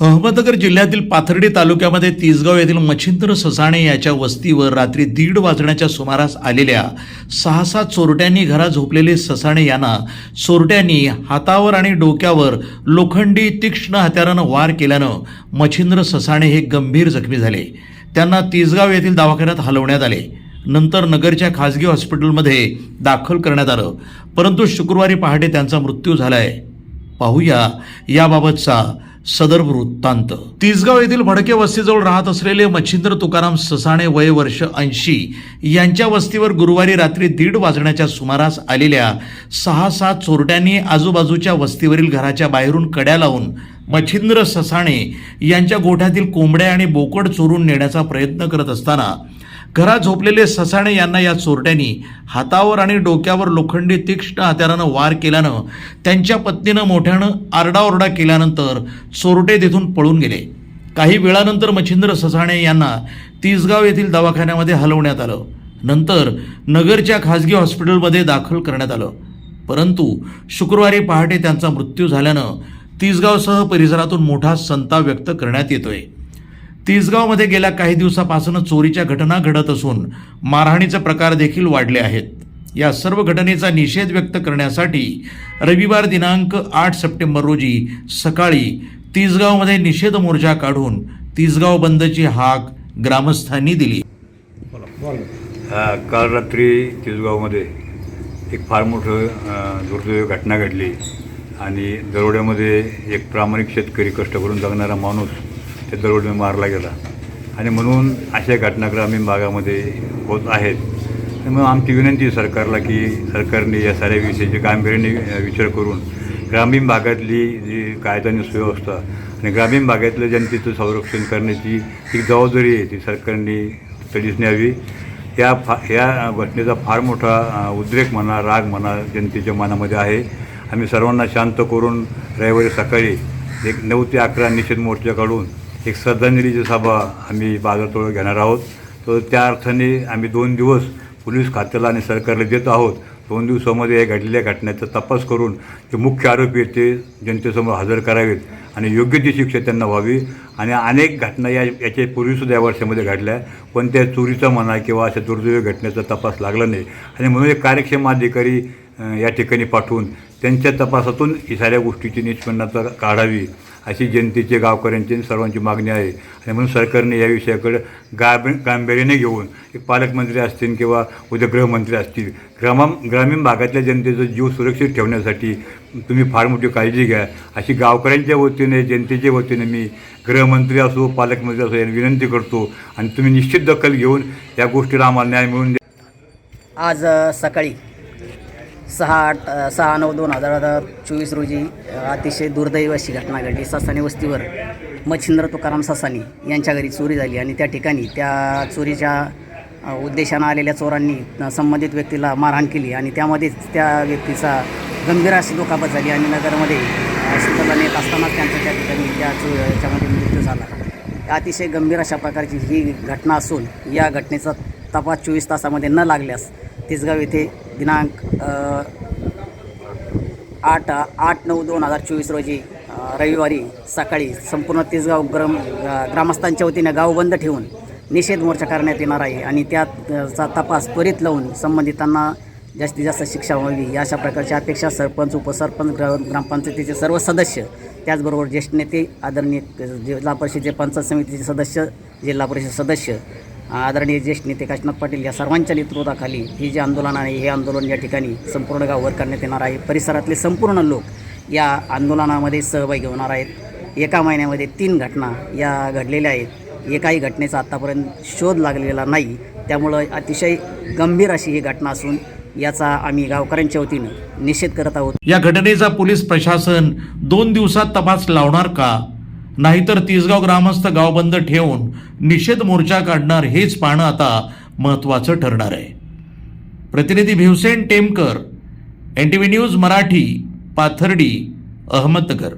अहमदनगर जिल्ह्यातील पाथर्डी तालुक्यामध्ये तिसगाव येथील मच्छिंद्र ससाणे याच्या वस्तीवर रात्री दीड वाजण्याच्या सुमारास आलेल्या सहा सात चोरट्यांनी घरात झोपलेले ससाणे यांना चोरट्यांनी हातावर आणि डोक्यावर लोखंडी तीक्ष्ण हत्यारानं वार केल्यानं मच्छिंद्र ससाणे हे गंभीर जखमी झाले. त्यांना तिसगाव येथील दवाखान्यात हलवण्यात आले. नंतर नगरच्या खासगी हॉस्पिटलमध्ये दाखल करण्यात आलं. परंतु शुक्रवारी पहाटे त्यांचा मृत्यू झालाय. पाहूया याबाबतचा सदर वृत्तांत. तिसगाव येथील भडके वस्तीजवळ राहत असलेले मच्छिंद्र तुकाराम ससाणे वय वर्ष ऐंशी यांच्या वस्तीवर गुरुवारी रात्री दीड वाजण्याच्या सुमारास आलेल्या सहा सात चोरट्यांनी आजूबाजूच्या वस्तीवरील घराच्या बाहेरून कड्या लावून मच्छिंद्र ससाणे यांच्या गोठ्यातील कोंबड्या आणि बोकड चोरून नेण्याचा प्रयत्न करत असताना घरात झोपलेले ससाणे यांना या चोरट्यांनी हातावर आणि डोक्यावर लोखंडी तीक्ष्ण हत्यारानं वार केल्यानं त्यांच्या पत्नीनं मोठ्यानं आरडाओरडा केल्यानंतर चोरटे तिथून पळून गेले. काही वेळानंतर मच्छिंद्र ससाणे यांना तिसगाव येथील दवाखान्यामध्ये हलवण्यात आलं. नंतर नगरच्या खासगी हॉस्पिटलमध्ये दाखल करण्यात आलं. परंतु शुक्रवारी पहाटे त्यांचा मृत्यू झाल्यानं तिसगावसह परिसरातून मोठा संताप व्यक्त करण्यात येतोय. तिसगावमध्ये गेल्या काही दिवसापासून चोरीच्या घटना घडत असून मारहाणीचे प्रकार देखील वाढले आहेत. या सर्व घटनेचा निषेध व्यक्त करण्यासाठी रविवार दिनांक आठ सप्टेंबर रोजी सकाळी तिसगावमध्ये निषेध मोर्चा काढून तिसगाव बंदची हाक ग्रामस्थांनी दिली. काल रात्री तिसगावमध्ये एक फार मोठं अ, दुर्दैवी घटना घडली आणि दरोड्यामध्ये एक प्रामाणिक शेतकरी कष्ट करून जगणारा माणूस त्या दरोड्याने मारला गेला. आणि म्हणून अशा घटना ग्रामीण भागामध्ये होत आहेत. त्यामुळे आमची विनंती सरकारला की सरकारने या साऱ्या विषयाचे गांभीर्याने विचार करून ग्रामीण भागातली जी कायदा आणि सुव्यवस्था आणि ग्रामीण भागातल्या जनतेचं संरक्षण करण्याची एक जबाबदारी आहे ती सरकारने तडीच न्यावी. या फा या घटनेचा फार मोठा उद्रेक म्हणा राग म्हणा जनतेच्या मनामध्ये आहे. आम्ही सर्वांना शांत करून रविवारी सकाळी एक नऊ ते अकरा निषेध मोर्चा काढून एक श्रद्धांजलीची सभा आम्ही बाजारतोळ घेणार आहोत. तर त्या अर्थाने आम्ही दोन दिवस पोलीस खात्याला आणि सरकारला देत आहोत. दोन दिवसामध्ये या घडलेल्या घटनेचा तपास करून जे मुख्य आरोपी आहेत ते जनतेसमोर हजर करावेत आणि योग्य ती शिक्षा त्यांना व्हावी. आणि अनेक घटना या याचे पूर्वीसुद्धा या वर्षामध्ये घडल्या. पण त्या चोरीचा म्हणा किंवा अशा दुर्दैवी घटनेचा तपास लागला नाही. आणि म्हणून एक कार्यक्षम अधिकारी या ठिकाणी पाठवून त्यांच्या तपासातून ही साऱ्या गोष्टीची निष्पन्नता काढावी. अशी जनतेचे गावकऱ्यांची सर्वांची मागणी आहे. आणि म्हणून सरकारने या विषयाकडे गाब गांभीर्याने घेऊन एक पालकमंत्री असतील किंवा उद्या गृहमंत्री असतील ग्रामा ग्रामीण भागातल्या जनतेचा जीव सुरक्षित ठेवण्यासाठी तुम्ही फार मोठी काळजी घ्या. अशी गावकऱ्यांच्या वतीने जनतेच्या वतीने मी गृहमंत्री असो पालकमंत्री असो यांना विनंती करतो. आणि तुम्ही निश्चित दखल घेऊन या गोष्टीला आम्हाला न्याय मिळून द्या. आज सकाळी सहा आठ सहा नऊ दोन हजार चोवीस रोजी अतिशय दुर्दैव अशी घटना घडली. ससानी वस्तीवर मच्छिंद्र तुकाराम ससानी यांच्या घरी चोरी झाली आणि त्या ठिकाणी त्या चोरीच्या उद्देशानं आलेल्या चोरांनी संबंधित व्यक्तीला मारहाण केली आणि त्यामध्येच त्या व्यक्तीचा गंभीर अशी दुखापत झाली आणि नगरमध्ये हॉस्पिटलला नेत असतानाच त्यांचा त्या ठिकाणी त्या चो याच्यामध्ये मृत्यू झाला. अतिशय गंभीर अशा प्रकारची ही घटना असून या घटनेचा तपास चोवीस तासामध्ये न लागल्यास तिसगाव येथे दिनांक आठ आठ नऊ दोन हजार चोवीस रोजी रविवारी सकाळी संपूर्ण तिसगाव ग्राम ग्रामस्थांच्या वतीने गाव बंद ठेवून निषेध मोर्चा करण्यात येणार आहे आणि त्याचा तपास त्वरित लावून संबंधितांना जास्तीत जास्त शिक्षा व्हावी अशा प्रकारची अपेक्षा सरपंच उपसरपंच ग्रा ग्रामपंचायतीचे सर्व सदस्य त्याचबरोबर ज्येष्ठ नेते आदरणीय जिल्हा परिषदेचे पंचायत समितीचे सदस्य जिल्हा परिषद सदस्य आदरणीय ज्येष्ठ नेते काशीनाथ पाटील या सर्वांच्या नेतृत्वाखाली ही जे आंदोलन आहे हे आंदोलन या ठिकाणी संपूर्ण गाववर करण्यात येणार आहे. परिसरातले संपूर्ण लोक या आंदोलनामध्ये सहभागी होणार आहेत. एका महिन्यामध्ये तीन घटना या घडलेल्या आहेत. एकाही घटनेचा आत्तापर्यंत शोध लागलेला नाही. त्यामुळं अतिशय गंभीर अशी ही घटना असून याचा आम्ही गावकऱ्यांच्या वतीनं निषेध करत आहोत. या घटनेचा पोलीस प्रशासन दोन दिवसात तपास लावणार का? नाहीतर तिसगाव ग्रामस्थ गाव बंद ठेवून निषेध मोर्चा काढणार हेच पाहणं आता महत्त्वाचं ठरणार आहे. प्रतिनिधी Bhivsen Temkar N T V news Marathi Pathardi Ahmednagar.